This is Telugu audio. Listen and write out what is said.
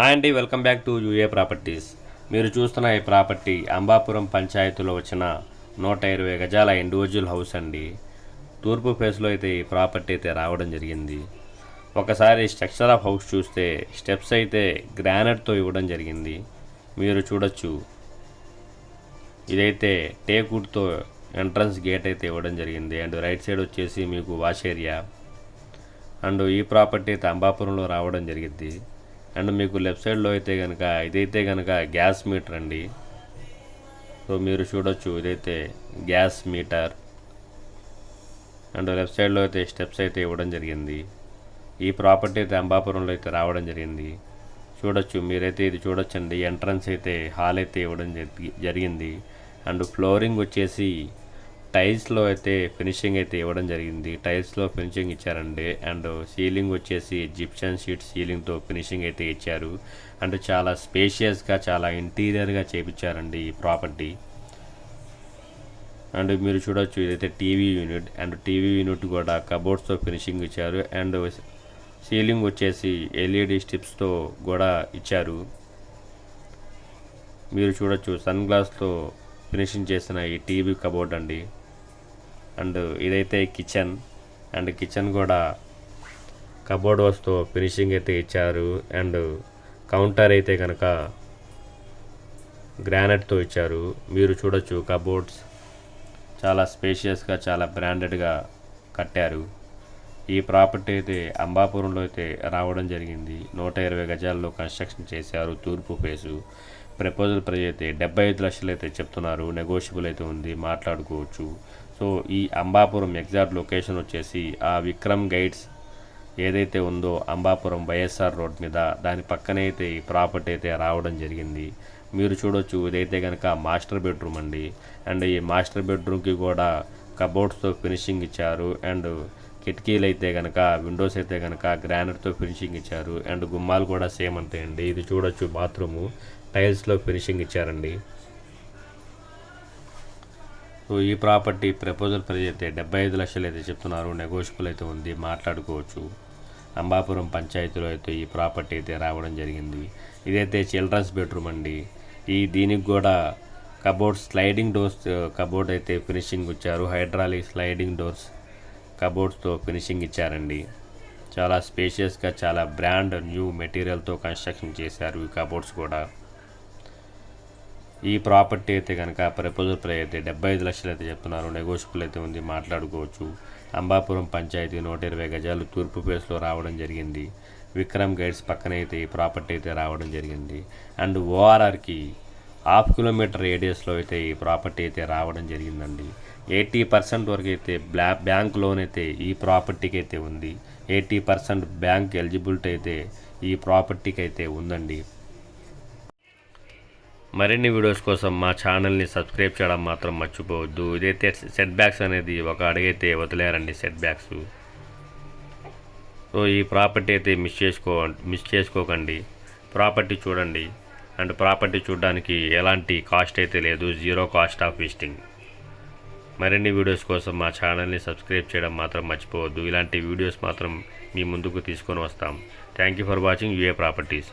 హాయ్ అండి welcome back to UA properties. మీరు చూస్తున్న ఈ ప్రాపర్టీ అంబాపురం పంచాయతీలో వచ్చిన నూట ఇరవై గజాల ఇండివిజువల్ హౌస్ అండి. తూర్పు ఫేస్లో అయితే ఈ ప్రాపర్టీ అయితే రావడం జరిగింది. ఒకసారి స్ట్రక్చర్ ఆఫ్ హౌస్ చూస్తే స్టెప్స్ అయితే గ్రానైట్తో ఇవ్వడం జరిగింది. మీరు చూడొచ్చు. ఇదైతే టేకుడ్తో ఎంట్రన్స్ గేట్ అయితే ఇవ్వడం జరిగింది. అండ్ రైట్ సైడ్ వచ్చేసి మీకు వాష్ ఏరియా. అండ్ ఈ ప్రాపర్టీ అయితే అంబాపురంలో రావడం జరిగింది. అండ్ మీకు లెఫ్ట్ సైడ్లో అయితే కనుక ఇదైతే కనుక గ్యాస్ మీటర్ అండి. సో మీరు చూడొచ్చు ఇదైతే గ్యాస్ మీటర్. అండ్ లెఫ్ట్ సైడ్లో అయితే స్టెప్స్ అయితే ఇవ్వడం జరిగింది. ఈ ప్రాపర్టీ అయితే అంబాపురంలో అయితే రావడం జరిగింది. చూడొచ్చు మీరైతే ఇది చూడొచ్చండి. ఎంట్రన్స్ అయితే హాల్ అయితే ఇవ్వడం జరిగి- జరిగింది. అండ్ ఫ్లోరింగ్ వచ్చేసి టైల్స్లో అయితే ఫినిషింగ్ అయితే ఇవ్వడం జరిగింది. టైల్స్లో ఫినిషింగ్ ఇచ్చారండి. అండ్ సీలింగ్ వచ్చేసి జిప్షన్ షీట్ సీలింగ్తో ఫినిషింగ్ అయితే ఇచ్చారు. అండ్ చాలా స్పేషియస్గా చాలా ఇంటీరియర్గా చేపించారండి ఈ ప్రాపర్టీ. అండ్ మీరు చూడొచ్చు ఇదైతే TV unit. And TV unit కూడా కబోర్డ్స్తో ఫినిషింగ్ ఇచ్చారు. అండ్ సీలింగ్ వచ్చేసి ఎల్ఈడి స్టిప్స్తో కూడా ఇచ్చారు. మీరు చూడొచ్చు సన్ గ్లాస్తో ఫినిషింగ్ చేసిన ఈ టీవీ కబోర్డ్ అండి. అండ్ ఇదైతే కిచెన్. అండ్ కిచెన్ కూడా కబోర్డ్ వస్తూ ఫినిషింగ్ అయితే ఇచ్చారు. అండ్ కౌంటర్ అయితే కనుక గ్రానైట్తో ఇచ్చారు. మీరు చూడొచ్చు కబోర్డ్స్ చాలా స్పేషియస్గా చాలా బ్రాండెడ్గా కట్టారు. ఈ ప్రాపర్టీ అయితే అంబాపురంలో అయితే రావడం జరిగింది. నూట ఇరవై గజాల్లో కన్స్ట్రక్షన్ చేశారు. తూర్పు ఫేసు. ప్రపోజల్ ప్రైజ్ అయితే డెబ్బై ఐదు లక్షలు అయితే చెప్తున్నారు. నెగోషియబుల్ అయితే ఉంది. మాట్లాడుకోవచ్చు. సో ఈ అంబాపురం ఎగ్జాక్ట్ లొకేషన్ వచ్చేసి ఆ విక్రమ్ గైడ్స్ ఏదైతే ఉందో అంబాపురం వైఎస్ఆర్ రోడ్ మీద దాని పక్కనే అయితే ఈ ప్రాపర్టీ అయితే రావడం జరిగింది. మీరు చూడొచ్చు ఇదైతే కనుక మాస్టర్ బెడ్రూమ్ అండి. అండ్ ఈ మాస్టర్ బెడ్రూమ్కి కూడా కబోర్డ్స్తో ఫినిషింగ్ ఇచ్చారు. అండ్ కిటికీలు అయితే కనుక విండోస్ అయితే కనుక గ్రానైట్తో ఫినిషింగ్ ఇచ్చారు. అండ్ గుమ్మాలు కూడా సేమ్ అంతే అండి. ఇది చూడొచ్చు బాత్రూము. టైల్స్లో ఫినిషింగ్ ఇచ్చారండి. సో ఈ ప్రాపర్టీ ప్రపోజల్ ప్రైజ్ అయితే డెబ్బై ఐదు లక్షలు అయితే చెప్తున్నారు. నెగోషియబుల్ అయితే ఉంది. మాట్లాడుకోవచ్చు. అంబాపురం పంచాయతీలో అయితే ఈ ప్రాపర్టీ అయితే రావడం జరిగింది. ఇదైతే చిల్డ్రన్స్ బెడ్రూమ్ అండి. ఈ దీనికి కూడా కబోర్డ్ స్లైడింగ్ డోర్స్ కబోర్డ్ అయితే ఫినిషింగ్ ఇచ్చారు. హైడ్రాలిక్ స్లైడింగ్ డోర్స్ కబోర్డ్స్తో ఫినిషింగ్ ఇచ్చారండి. చాలా స్పేషియస్గా చాలా బ్రాండ్ న్యూ మెటీరియల్తో కన్స్ట్రక్షన్ చేశారు ఈ కబోర్డ్స్ కూడా. ఈ ప్రాపర్టీ అయితే కనుక ప్రపోజల్ ప్రైస్ అయితే డెబ్బై ఐదు లక్షలు అయితే చెప్తున్నారు. నెగోషియబుల్ అయితే ఉంది మాట్లాడుకోవచ్చు. అంబాపురం పంచాయతీ నూట ఇరవై గజాలు తూర్పు ప్లేస్లో రావడం జరిగింది. విక్రమ్ గైడ్స్ పక్కన అయితే ఈ ప్రాపర్టీ అయితే రావడం జరిగింది. అండ్ ఓఆర్ఆర్కి హాఫ్ కిలోమీటర్ రేడియస్లో అయితే ఈ ప్రాపర్టీ అయితే రావడం జరిగిందండి. ఎయిటీ పర్సెంట్ వరకు అయితే బ్లా బ్యాంక్ లోన్ అయితే ఈ ప్రాపర్టీకి అయితే ఉంది. ఎయిటీ పర్సెంట్ బ్యాంక్ ఎలిజిబిలిటీ అయితే ఈ ప్రాపర్టీకి అయితే ఉందండి. మరిన్ని వీడియోస్ కోసం మా ఛానల్ని సబ్స్క్రైబ్ చేయడం మాత్రం మర్చిపోవద్దు. ఇదైతే సెట్ బ్యాక్స్ అనేది ఒక అడిగైతే వదిలేరండి సెట్ బ్యాక్స్. సో ఈ ప్రాపర్టీ అయితే మిస్ చేసుకో మిస్ చేసుకోకండి. ప్రాపర్టీ చూడండి. అండ్ ప్రాపర్టీ చూడడానికి ఎలాంటి కాస్ట్ అయితే లేదు. Zero cost of visiting. మరిన్ని వీడియోస్ కోసం మా ఛానల్ని సబ్స్క్రైబ్ చేయడం మాత్రం మర్చిపోవద్దు. ఇలాంటి వీడియోస్ మాత్రం మీ ముందుకు తీసుకొని వస్తాం. Thank you for watching. UA properties.